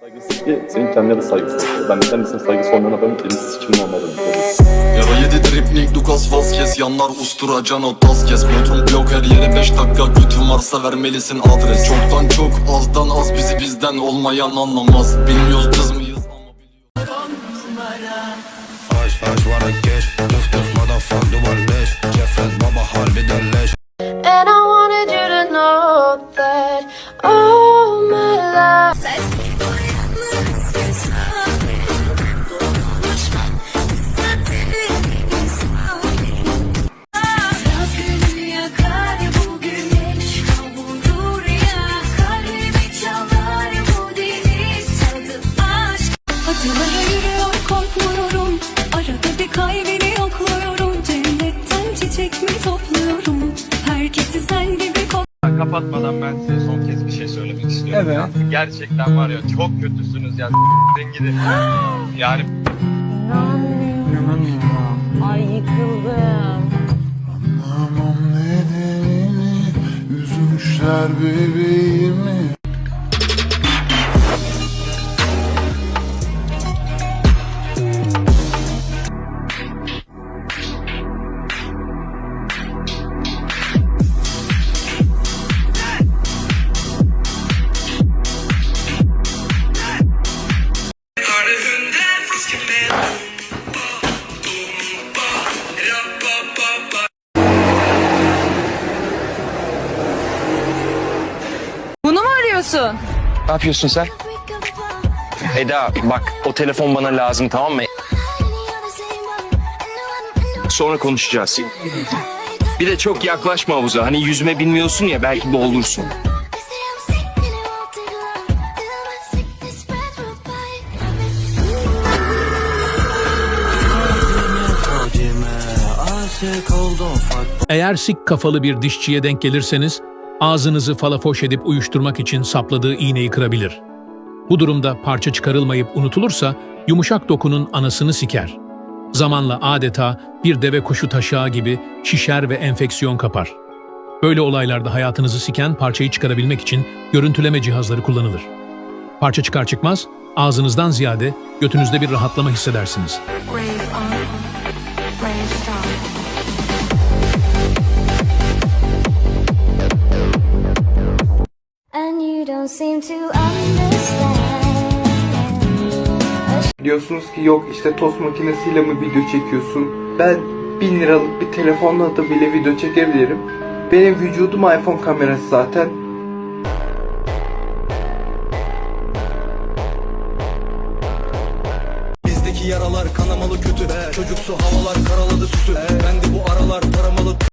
Saygısız ki senin kendine de saygısız. Ben kendisine saygısı olmayan adamın kendisi sikimin olmadığını Yara yedi dripnik Lucas Vazquez Yanlar ustura Cano Tazkes Bodrum blok her yere 5 dakika. Götün varsa vermelisin adres. Çoktan çok azdan az bizi bizden olmayan anlamaz. Bilmiyoruz kız mıyız ama biliyoruz. Aç aç vara geç. Tık tık motherfuck duvarleş Cefret baba harbiden leş Acılara yürüyor korkmuyorum Arada bir kalbini yokluyorum Cennetten çiçek mi topluyorum Herkesi sen gibi Kapatmadan ben size son kez bir şey söylemek istiyorum. Evet. Gerçekten var ya çok kötüsünüz ya. Gidin. Yani Ay yıkıldım. Anlamam nedenini Üzmüşler bebeğimi Arıyorsun? Ne yapıyorsun sen? Eda bak o telefon bana lazım tamam mı? Sonra konuşacağız. Bir de çok yaklaşma havuza. Hani yüzme bilmiyorsun ya belki boğulursun. Eğer sik kafalı bir dişçiye denk gelirseniz, ağzınızı falafoş edip uyuşturmak için sapladığı iğneyi kırabilir. Bu durumda parça çıkarılmayıp unutulursa, yumuşak dokunun anasını siker. Zamanla adeta bir deve kuşu taşağı gibi şişer ve enfeksiyon kapar. Böyle olaylarda hayatınızı siken parçayı çıkarabilmek için görüntüleme cihazları kullanılır. Parça çıkar çıkmaz, ağzınızdan ziyade götünüzde bir rahatlama hissedersiniz. Seem to understand. Diyorsunuz ki yok işte tost makinesiyle mi video çekiyorsun? Ben 1000 liralık bir telefonla da bile video çekebilirim. Benim vücudum iPhone kamerası zaten. Bizdeki yaralar kanamalı kötü Çocuksu havalar karaladı süsü Ben de bu aralar taramalı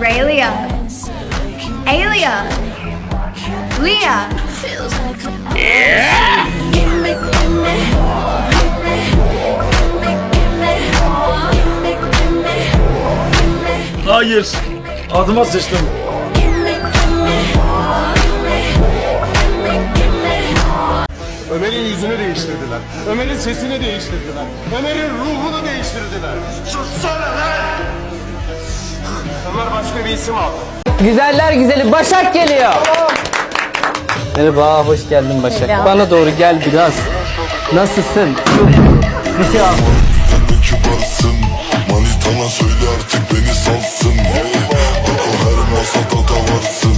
Raylia. Alia. Leah. Hayır. Adıma sıçtım. Ömer'in yüzünü değiştirdiler Ömer'in sesini değiştirdiler Ömer'in ruhunu değiştirdiler Sussana lan Ömer başka bir isim aldı Güzeller güzeli Başak geliyor. Merhaba, hoş geldin Başak. Bana doğru gel biraz. Nasılsın? Kibarsın Manitana söyle artık beni salsın Ako her masada da varsın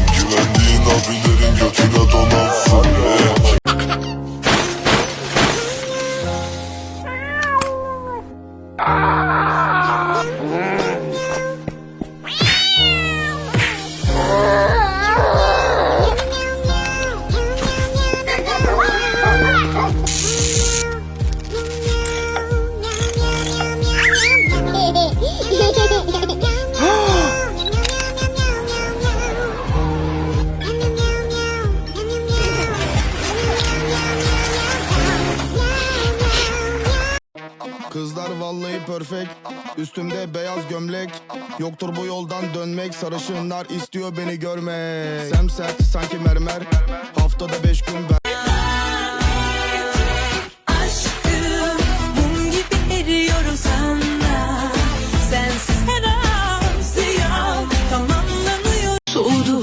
beyaz gömlek Yoktur bu yoldan dönmek. Sarışınlar istiyor beni görmek. Sem sert sanki mermer. Haftada beş gün ben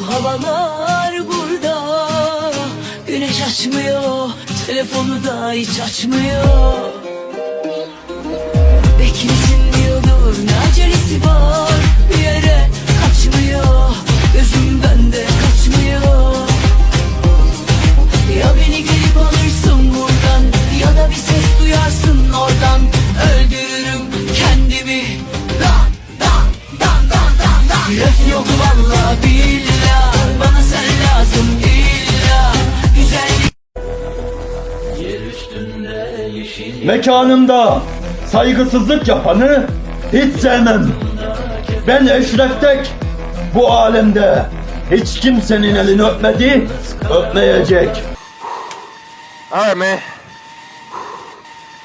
Havalar burada. Güneş açmıyor Telefonu da hiç açmıyor. Var Bir yere kaçmıyor. Gözüm bende kaçmıyor. Ya beni gelip alırsın buradan Ya da bir ses duyarsın oradan. Öldürürüm kendimi. Dan dan dan dan dan dan Laf yok valla billah. Bana sen lazım illa. Güzellik Mekanımda saygısızlık yapanı hiç sevmem. Ben Eşref Tek bu alemde hiç kimsenin elini öpmedi, öpmeyecek. Alright man.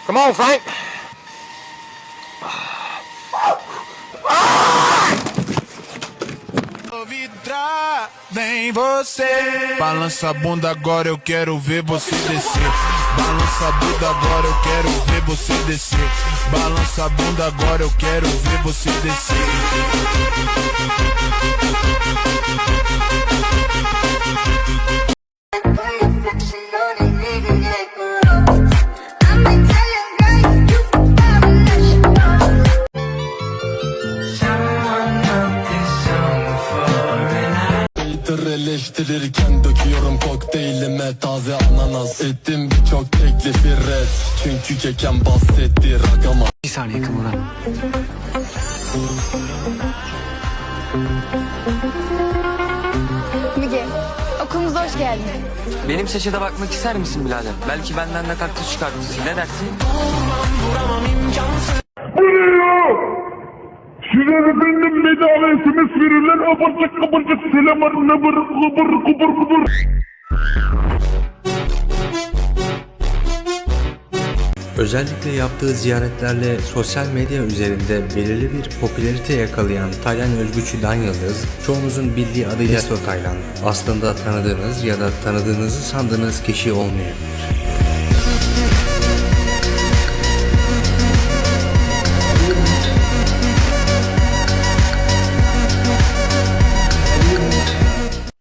Come on Frank. Vem você. Balança a bunda agora eu quero ver você descer. Balança a bunda agora eu quero ver você descer. Balança a bunda agora eu quero ver você descer eleştirirken döküyorum kokteylime taze ananas Ettim birçok teklifi red Çünkü keken bahsetti ragama Bir saniye Kıvıran. Müge, okulumuza hoş geldin. Benim saça da bakmak ister misin birader? Belki benden de kaktüs çıkartırsın. Ne dersin? Size efendim bedava SMS verirler abartlık kabarcık selamlar nabır kubur kubur kubur. Özellikle yaptığı ziyaretlerle sosyal medya üzerinde belirli bir popülarite yakalayan Taylan Özgüçü Dan çoğunuzun bildiği adıyla Testo Taylan, aslında tanıdığınız ya da tanıdığınızı sandığınız kişi olmayabilir.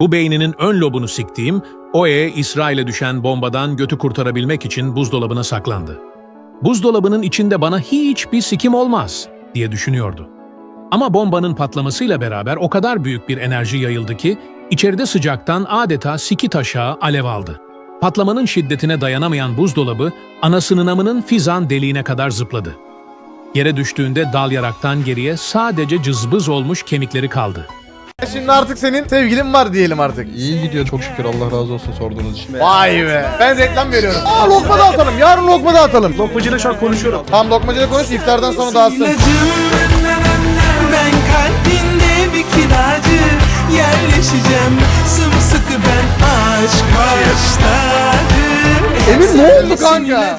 Bu beyninin ön lobunu siktiğim, Oe, İsrail'e düşen bombadan götü kurtarabilmek için buzdolabına saklandı. Buzdolabının içinde bana hiçbir sikim olmaz diye düşünüyordu. Ama bombanın patlamasıyla beraber o kadar büyük bir enerji yayıldı ki içeride sıcaktan adeta siki taşağı alev aldı. Patlamanın şiddetine dayanamayan buzdolabı anasının amının fizan deliğine kadar zıpladı. Yere düştüğünde dal yaraktan geriye sadece cızbız olmuş kemikleri kaldı. Şimdi artık senin sevgilin var diyelim artık. İyi gidiyor çok şükür Allah razı olsun sorduğunuz için. Vay be. Ben reklam veriyorum. Aa lokma dağıtalım. Yarın lokma dağıtalım. Lokmacıyla şu an konuşuyorum. Tamam lokmacıyla konuş. iftardan sonra dağıtsın. Ben kalbinde bir kiracı Yerleşeceğim sımsıkı ben aşk başladım Emin ne oldu kanka?